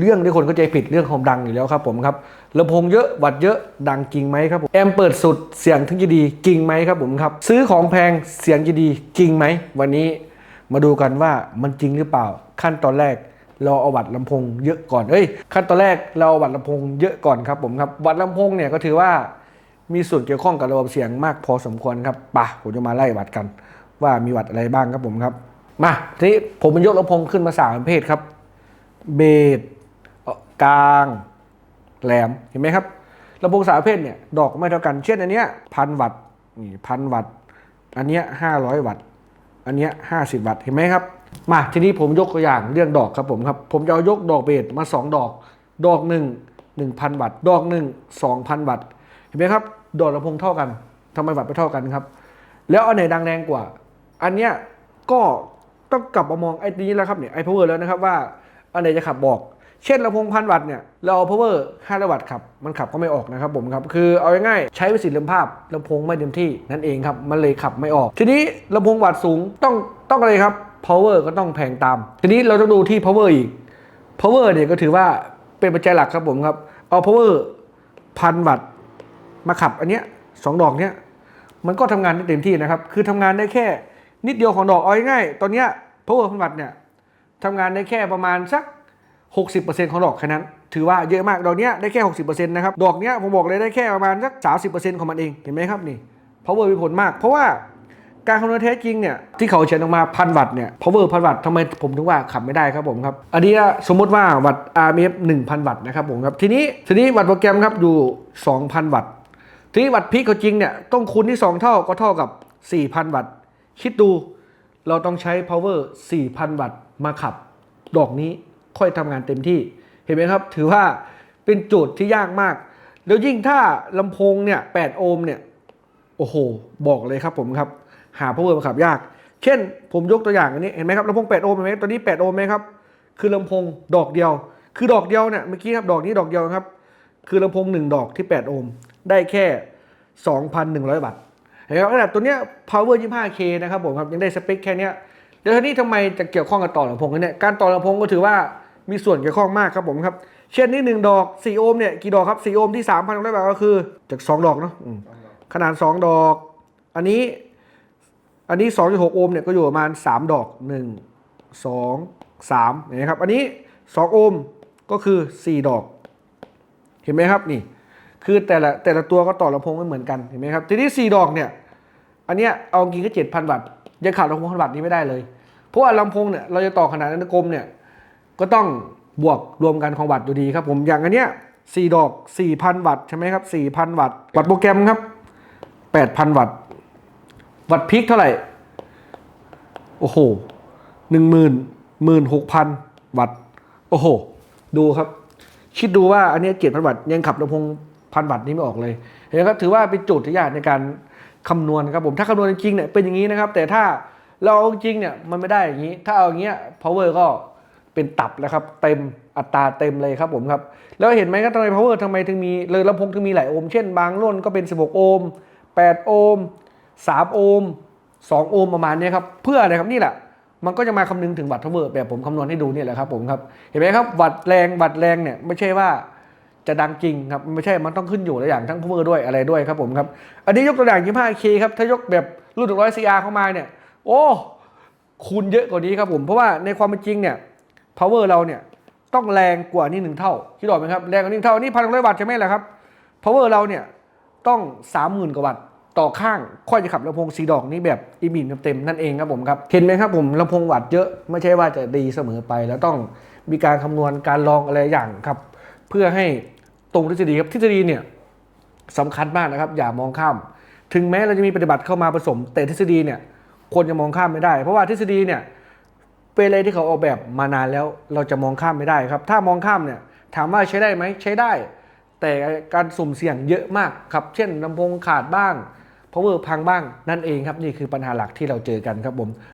เรื่องที่คนเข้าใจผิดเรื่องความดังอยู่แล้วครับผมครับลำโพงเยอะวัดเยอะดังจริงไหมครับผมแอมเปิดสุดเสียงถึงจะดีจริงไหมครับผมครับ ซื้อของแพงเสียงจะดีจริงไหมวันนี้มาดูกันว่ามันจริงหรือเปล่าขั้นตอนแรกเราเอาวัดลำโพงเยอะก่อนเอ้ยขั้นตอนแรกเราเอาวัดลำโพงเยอะก่อนครับผมครับวัดลำโพงเนี่ยก็ถือว่ามีส่วนเกี่ยวข้องกับระบบเสียงมากพอสมควรครับป่ะผมจะมาไล่วัดกัน ว่ามีวัดอะไรบ้างครับผมครับ มาทีนี้ผมมันยกลำโพงขึ้นมาสามประเภทครับเบส กลางแหลมเห็นไหมครับลำโพงสามประเภทเนี่ยดอกไม่เท่ากันเช่นอันเนี้ยพันวัตต์นี่พันวัตต์อันเนี้ยห้าร้อยวัตต์อันเนี้ยห้าสิบวัตต์เห็นไหมครับ มาทีนี้ผมยกตัวอย่างเรื่องดอกครับผมครับ ผมจะเอายกดอกเบสมาสองดอก ดอกหนึ่งหนึ่งพันวัตต์ดอกหนึ่งสองพันวัตต์เห็นไหมครับดอกลำโพงเท่ากันทำไมวัตต์ไม่เท่ากันครับ แล้วอันไหนดังแรงกว่า อันเนี้ยก็ต้องกลับมามองไอ้นี้แล้วครับเนี่ยไอ้ power แล้วนะครับว่าอันไหนจะขับบอก เช่นลำโพงพันวัตต์เนี่ยเราเอา power 5วัตต์ขับ มันขับก็ไม่ออกนะครับผมครับ คือเอาง่ายๆใช้ประสิทธิภาพลำโพงไม่เต็มที่นั่นเองครับ มันเลยขับไม่ออก ทีนี้ลำโพงวัตต์สูงต้องต้องอะไรครับ power ก็ต้องแพงตาม ทีนี้เราต้องดูที่ power อีก power เนี่ยก็ถือว่าเป็นปัจจัยหลักครับผมครับเอา power พันวัตต์มาขับอันเนี้ยสองดอกเนี้ยมันก็ทำงานได้เต็มที่นะครับ คือทำงานได้แค่นิดเดียวของดอกเอาง่ายๆตอนเนี้ย power พันวัตต์เนี่ยทำงานได้แค่ประมาณสัก 60%ของดอกแค่นั้น ถือว่าเยอะมากดอกเนี้ยได้แค่ 60%นะครับ ดอกเนี้ยผมบอกเลยได้แค่ประมาณสัก 30%ของมันเอง เห็นไหมครับนี่ power มีผลมาก เพราะว่าการคำนวณแท้จริงเนี่ยที่เขาเขียนออกมาพันวัตต์เนี่ย power พันวัตต์ทำไมผมถึงว่าขับไม่ได้ครับผมครับอันนี้สมมติว่าวัตต์ RMF 1000 วัตต์นะครับผมครับทีนี้ทีนี้วัตต์โปรแกรมครับอยู่ 2,000 วัตต์ทีนี้วัตต์พีคเขาจริงเนี่ยต้องคูณที่ 2 เท่าก็เท่ากับ 4,000 วัตต์คิดดูเราต้องใช้ power 4,000 วัตต์มาขับ ดอกนี้ ค่อยทำงานเต็มที่เห็นไหมครับ ถือว่าเป็นจทย์ที่ยากมาก แล้วยิ่งถ้าลำโพงเนี่ย8โอห์มเนี่ยโอ้โห บอกเลยครับผมครับ หา power มาขับยาก เช่น ผมยกตัวอย่างอันนี้เห็นไหมครับลำโพง8โอห์มเห็นไหมตัวนี้8โอห์มไหมครับ คือลำโพงดอกเดียว คือดอกเดียวเนี่ยเมื่อกี้ครับดอกนี้ดอกเดียวครับ คือลำโพง 1 ดอกที่8โอห์มได้แค่ 2,100วัตต์เห็นไหมครับขนาดตัวเนี้ย power 25k นะครับผมครับยังได้สเปคแค่เนี้ยแล้วทีนี้ทำไมจะเกี่ยวข้องกับต่อลำโพงกันเนี่ยการต่อลำโพงก็ถือว่า มีส่วนเกี่ยวข้องมากครับผมครับ เช่นนี้หนึ่งดอก4โอห์มเนี่ยกี่ดอกครับ4โอห์มที่3,100วัตต์ก็คือจาก2ดอกเนาะอืมขนาด2ดอก อันนี้ อันนี้2.6โอห์มเนี่ยก็อยู่ประมาณ3ดอก1 2 3เห็นไหมครับ อันนี้2โอห์มก็คือ4ดอก เห็นไหมครับนี่ คือแต่ละแต่ละตัวก็ต่อลำโพงไม่เหมือนกันเห็นไหมครับทีนี้4ดอกเนี่ย อันเนี้ยเอาจริงก็7,000วัตต์ยังขาดลำโพงพันวัตต์นี้ไม่ได้เลย เพราะว่าลำโพงเนี่ยเราจะต่อขนาดนั้นกลมเนี่ย ก็ต้องบวกรวมกันของวัตต์อยู่ดีครับผมอย่างอันเนี้ย4ดอก4,000วัตต์ใช่ไหมครับ4,000วัตต์วัตต์โปรแกรมครับ8,000วัตต์วัตต์พีคเท่าไหร่ โอ้โหหนึ่งหมื่นหมื่นหกพันวัตต์โอ้โห ดูครับ คิดดูว่าอันนี้เจ็ดพันวัตต์ยังขับลำโพงพันวัตต์นี้ไม่ออกเลยเห็นไหมครับถือว่าเป็นโจทย์ที่ยากในการคำนวณครับผมถ้าคำนวณจริงเนี่ยเป็นอย่างนี้นะครับ แต่ถ้าเราเอาจริงเนี่ยมันไม่ได้อย่างนี้ ถ้าเอาอย่างเงี้ย power ก็ เป็นตับแล้วครับเต็มอัตราเต็มเลยครับผมครับ แล้วเห็นไหมครับทำไม power ทำไมถึงมีเลยลำโพงถึงมีหลายโอห์มเช่นบางรุ่นก็เป็น 16 โอห์ม8 โอห์ม3 โอห์ม2 โอห์มประมาณนี้ครับ เพื่ออะไรครับนี่แหละมันก็จะมาคำนึงถึงวัตต์ power แบบผมคำนวณให้ดูเนี่ยแหละครับผมครับเห็นไหมครับวัตต์แรงวัตต์แรงเนี่ยไม่ใช่ว่าจะดังจริงครับไม่ใช่มันต้องขึ้นอยู่หลายอย่างทั้ง power ด้วยอะไรด้วยครับผมครับอันนี้ยกตัวอย่าง 25k ครับถ้ายกแบบรุ่น100 cr เข้ามาเนี่ยโอ้คูณเยอะกว่านี้ครับผมเพราะว่าในความเป็นจริงเนี่ย power เราเนี่ยต้องแรงกว่านี่หนึ่งเท่าคิดออกไหมครับแรงกว่านี่หนึ่งเท่านี่พันร้อยวัตต์ใช่ไหมล่ะครับ power เราเนี่ยต้อง30,000กว่าวัตต์ต่อข้างค่อยจะขับลำโพงสีดอกนี้แบบอีบินเต็มนั่นเองครับผมครับเห็นไหมครับผมลำโพงวัตต์เยอะไม่ใช่ว่าจะดีเสมอไป แล้วต้องมีการคำนวณการลองอะไรอย่างครับ เพื่อให้ตรงทฤษฎีครับทฤษฎีเนี่ยสำคัญมากนะครับ อย่ามองข้าม ถึงแม้เราจะมีปฏิบัติเข้ามาผสม แต่ทฤษฎีเนี่ยควรจะมองข้ามไม่ได้ เพราะว่าทฤษฎีเนี่ย เป็นอะไรที่เขาออกแบบมานานแล้วเราจะมองข้ามไม่ได้ครับ ถ้ามองข้ามเนี่ยถามว่าใช้ได้ไหมใช้ได้ แต่การสุ่มเสี่ยงเยอะมากครับ เช่นลำโพงขาดบ้าง power พังบ้างนั่นเองครับ นี่คือปัญหาหลักที่เราเจอกันครับผม